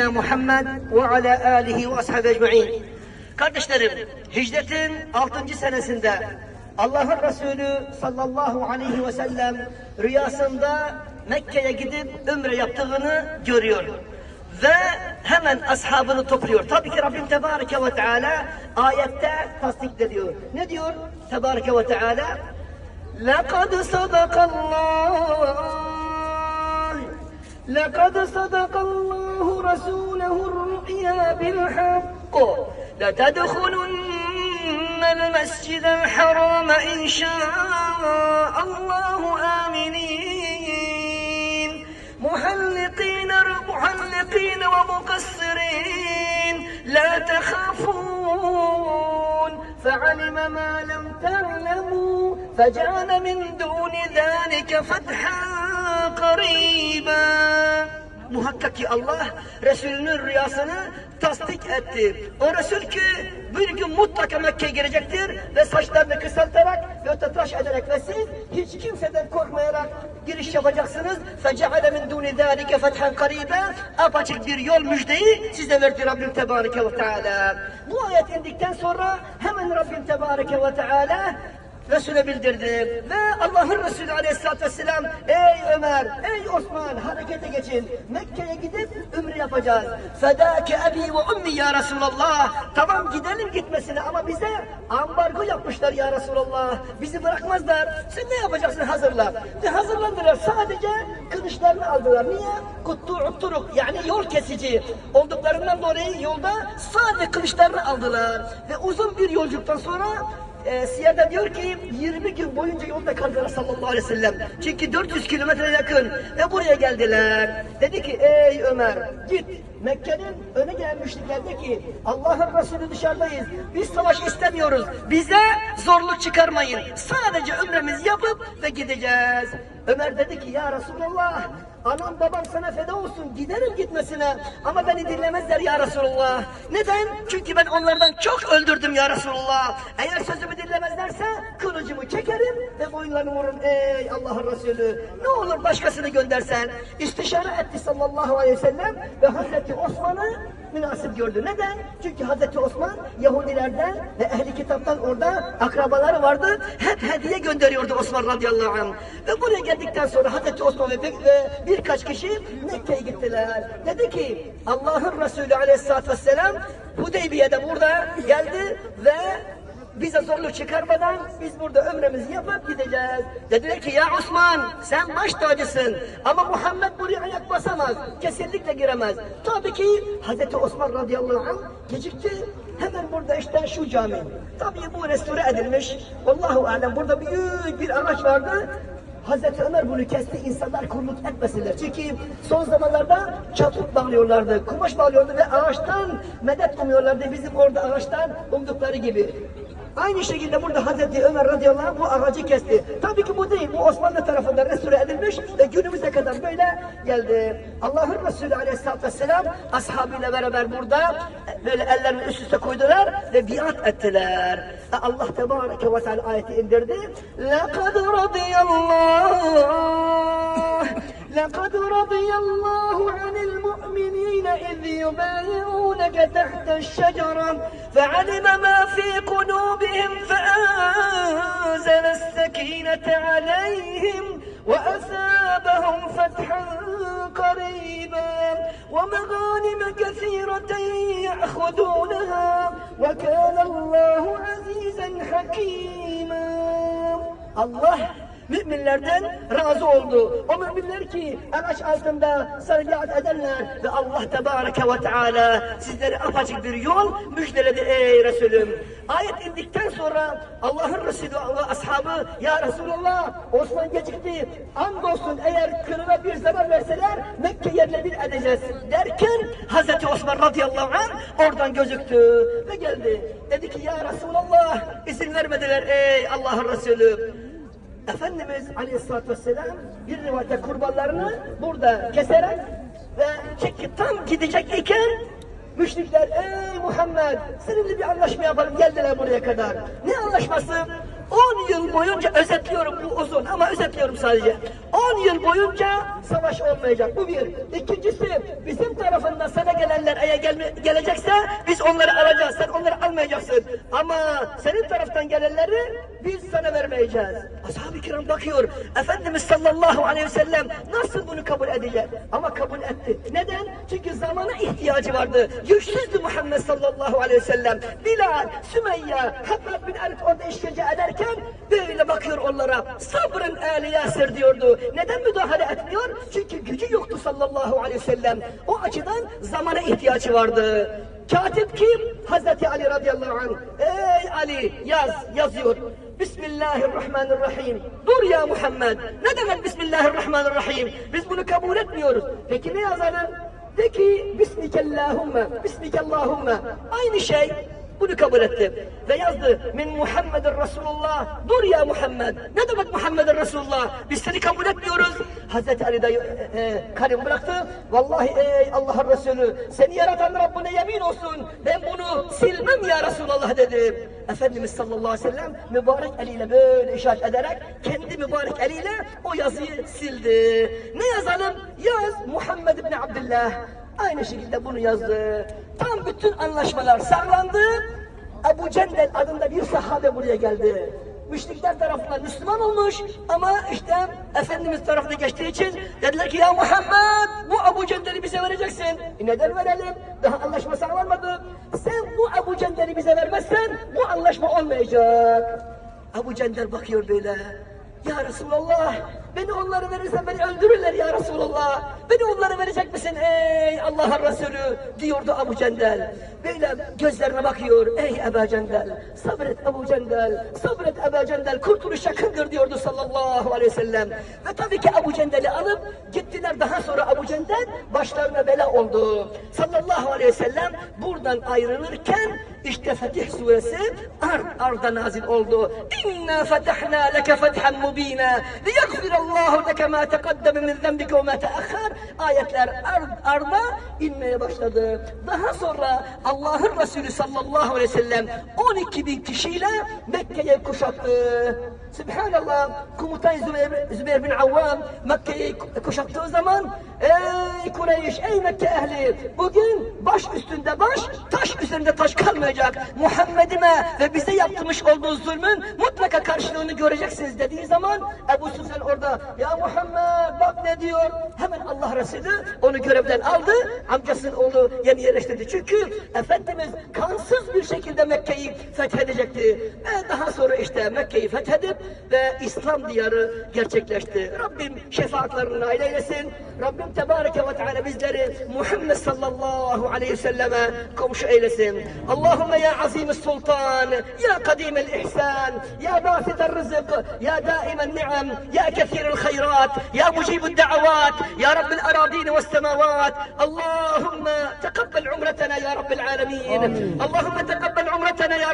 seyyidina Muhammed ve ala alihi ve ashabi ecma'in. Kardeşlerim, hicretin 6. senesinde Allah'ın Resulü sallallahu aleyhi ve sellem rüyasında Mekke'ye gidip ümre yaptığını görüyor. Ve hemen ashabını topluyor. Tabii ki Rabbim Tebareke ve Teala ayette tasdik ediyor. Ne diyor Tebareke ve Teala? لقد صدق الله لقد صدق الله رسوله الرؤيا بالحق لتدخلن المسجد الحرام إن شاء الله آمنين. محلقين محلقين ومقصرين. لا تخافون. فعلم ما لم تعلموا فجعل من دون ذلك فتحا قريبا. Muhakkak ki Allah Resulünün rüyasını tasdik etti. O Resul ki bir gün mutlaka Mekke'ye girecektir ve saçlarını kısaltarak ve tıraş ederek ve siz hiç kimseden korkmayarak giriş yapacaksınız. فَجَعَلَ مِنْ دُونِ ذَٰلِكَ فَتْحًا قَرِيبًا Apaçık bir yol müjdeyi size verdi Rabbim Tebareke ve Teala. Bu ayet indikten sonra hemen Rabbim Tebareke ve Teala Resul'e bildirdi. Ve Allah'ın Resulü aleyhissalatü vesselam ey Ömer, ey Osman harekete geçin. Mekke'ye gidip ümre yapacağız. Fedâke ebi ve ummi ya Resulallah. Tamam gidelim gitmesine ama bize ambargo yapmışlar ya Resulallah. Bizi bırakmazlar. Sen ne yapacaksın hazırla. Ve hazırlandılar. Sadece kılıçlarını aldılar. Niye? Kuttu utturuk yani yol kesici olduklarından dolayı yolda sadece kılıçlarını aldılar. Ve uzun bir yolculuktan sonra e, Siyer'de diyor ki 20 gün boyunca yolda kaldılar sallallahu aleyhi ve sellem. Çünkü 400 kilometre yakın ve buraya geldiler. Dedi ki ey Ömer git Mekke'nin öne gelen müşrikler de ki Allah'ın Resulü dışarıdayız. Biz savaş istemiyoruz. Bize zorluk çıkarmayın. Sadece ömremizi yapıp ve gideceğiz. Ömer dedi ki ya Resulallah anam babam sana feda olsun giderim gitmesine ama beni dinlemezler ya Resulallah. Neden? Çünkü ben onlardan çok öldürdüm ya Resulallah. Eğer sözümü dinlemezlerse kılıcımı çekerim ve boyunlarını vururum. Ey Allah'ın Resulü ne olur başkasını göndersen. İstişare etti sallallahu aleyhi ve sellem ve Hazreti Osman'ı münasip gördü. Neden? Çünkü Hazreti Osman Yahudilerden ve ehli kitaptan orada akrabaları vardı. Hep hediye gönderiyordu Osman radıyallahu anh. Ve buraya geldikten sonra Hazreti Osman ve, ve birkaç kişi Mekke'ye gittiler. Dedi ki Allah'ın Resulü aleyhissalatü vesselam Hudeybiye'de burada geldi ve bize zorluk çıkarmadan biz burada ömremizi yapıp gideceğiz. Dediler ki ya Osman sen baş tacısın ama Muhammed buraya ayak basamaz. Kesinlikle giremez. Tabii ki Hazreti Osman radıyallahu anh gecikti. Hemen burada işte şu cami. Tabii bu restore edilmiş. Allahu alem burada büyük bir ağaç vardı. Hazreti Ömer bunu kesti, insanlar kulluk etmesinler. Çünkü son zamanlarda çaput bağlıyorlardı, kumaş bağlıyorlardı ve ağaçtan medet umuyorlardı bizim orada ağaçtan umdukları gibi. Aynı şekilde burada Hazreti Ömer radıyallahu anh bu ağacı kesti. Tabii ki bu değil, bu Osmanlı tarafından restore edilmiş ve günümüze kadar böyle geldi. Allah'ın Resulü aleyhissalatü vesselam ashabıyla beraber burada böyle ellerini üst üste koydular ve biat ettiler. Ve Allah tebareke ve teala ayeti indirdi. لَقَدْ رَضِيَ اللّٰهُ لقد رضي الله عن المؤمنين إذ يبايعونك تحت الشجرة فعلم ما في قلوبهم فأنزل السكينة عليهم وأثابهم فتحا قريبا ومغانم كثيرة يأخذونها وكان الله عزيزا حكيما. الله müminlerden razı oldu. O müminler ki ağaç altında sarıgat ederler ve Allah Tebareke ve Teala sizlere apaçık bir yol müjdeledi ey Resulüm. Ayet indikten sonra Allah'ın Resulü ve ashabı ya Resulallah Osman gecikti. Andolsun eğer kırına bir zarar verseler Mekke yerle bir edeceğiz derken Hazreti Osman radıyallahu anh oradan gözüktü ve geldi. Dedi ki ya Resulallah izin vermediler ey Allah'ın Resulü. Efendimiz Aleyhisselatü Vesselam bir rivayette kurbanlarını burada keserek ve çekip tam gidecek iken müşrikler ey Muhammed seninle bir anlaşma yapalım geldiler buraya kadar. Ne anlaşması? 10 yıl boyunca özetliyorum bu uzun ama özetliyorum sadece. 10 yıl boyunca savaş olmayacak. Bu bir. İkincisi bizim tarafından sana gelenler eğer gelme, gelecekse biz onları alacağız. Sen onları almayacaksın. Ama senin taraftan gelenleri biz sana vermeyeceğiz. Ashab-ı kiram bakıyor. Efendimiz sallallahu aleyhi ve sellem nasıl bunu kabul edecek? Ama kabul etti. Neden? Çünkü zamana ihtiyacı vardı. Güçsüzdü Muhammed sallallahu aleyhi ve sellem. Bilal, Sümeyye, Habbab bin Arit orada işkence ederken böyle bakıyor onlara. Sabrın Ali Yasir diyordu. Neden müdahale etmiyor? Çünkü gücü yoktu sallallahu aleyhi ve sellem. O açıdan zamana ihtiyacı vardı. Katip kim? Hazreti Ali radıyallahu anh. Ey Ali yaz, yazıyor. Bismillahirrahmanirrahim. Dur ya Muhammed. Ne demek Bismillahirrahmanirrahim? Biz bunu kabul etmiyoruz. Peki ne yazalım? De ki Bismikallahumma, Bismikallahumma. Aynı şey. Bunu kabul etti. Ve yazdı. Min Muhammedin Resulullah. Dur ya Muhammed. Ne demek Muhammedin Resulullah? Biz seni kabul etmiyoruz. Hazreti Ali de e, e, kalem bıraktı. Vallahi ey Allah'ın Resulü. Seni yaratan Rabbine yemin olsun. Ben bunu silmem ya Resulallah dedi. Efendimiz sallallahu aleyhi ve sellem mübarek eliyle böyle işaret ederek kendi mübarek eliyle o yazıyı sildi. Ne yazalım? Yaz Muhammed ibn Abdullah. Aynı şekilde bunu yazdı. Tam bütün anlaşmalar sağlandı. Ebu Cendel adında bir sahabe buraya geldi. Müşrikler tarafından Müslüman olmuş ama işte Efendimiz tarafına geçtiği için dediler ki ya Muhammed bu Ebu Cendel'i bize vereceksin. E neden verelim? Daha anlaşma sağlanmadı. Sen bu Ebu Cendel'i bize vermezsen bu anlaşma olmayacak. Ebu Cendel bakıyor böyle. Ya Resulallah, beni onları verirsen beni öldürürler ya Resulallah. Beni onlara verecek misin ey Allah'ın Resulü diyordu Abu Cendel. Böyle gözlerine bakıyor ey Ebu Cendel. Sabret Ebu Cendel, sabret Ebu Cendel. Kurtuluş yakındır diyordu sallallahu aleyhi ve sellem. Ve tabii ki Ebu Cendel'i alıp gittiler daha sonra Abu Cendel başlarına bela oldu. Sallallahu aleyhi ve sellem buradan ayrılırken işte Fetih suresi ard arda nazil oldu. İnna fetahna leke fethan mubina liyagfirallahu leke ma teqaddeme min zenbike ve ma teahhar. Ayetler ard arda inmeye başladı. Daha sonra Allah'ın Resulü sallallahu aleyhi ve sellem 12 bin kişiyle Mekke'ye kuşattı. Subhanallah. Komutan Zübeyir, Zübeyir bin Avvam Mekke'yi kuşattığı zaman ey Kureyş ey Mekke ehli bugün baş üstünde baş taş üzerinde taş kalmayacak. Muhammed'ime ve bize yaptırmış olduğu zulmün mutlaka karşılığını göreceksiniz dediği zaman Ebu Süfyan orada ya Muhammed bak ne diyor hemen Allah Resulü onu görevden aldı amcasının oğlu yeni yerleştirdi çünkü Efendimiz kansız bir şekilde Mekke'yi fethedecekti ve daha sonra işte Mekke'yi fethedip ve İslam diyarı gerçekleşti. Rabbim şefaatlerine nail eylesin. Rabbim Tebareke ve Teala bizleri Muhammed sallallahu aleyhi ve selleme komşu eylesin. Allahümme ya azim sultan, ya kadim ihsan, ya basit el rızık, ya daim el ni'am, ya kethir el hayrat, ya mucib el da'avat, ya Rabbil aradin ve semavat. Allahümme teqabbel umretena ya Rabbil alemin. Allahümme teqabbel umretena ya